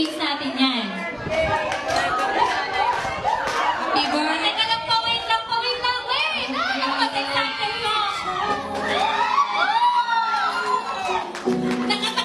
i-mix natin yan. Diba? Teka lang po, wait lang po, wait lang, wait! Ah, ako mas excited po! Nakapag-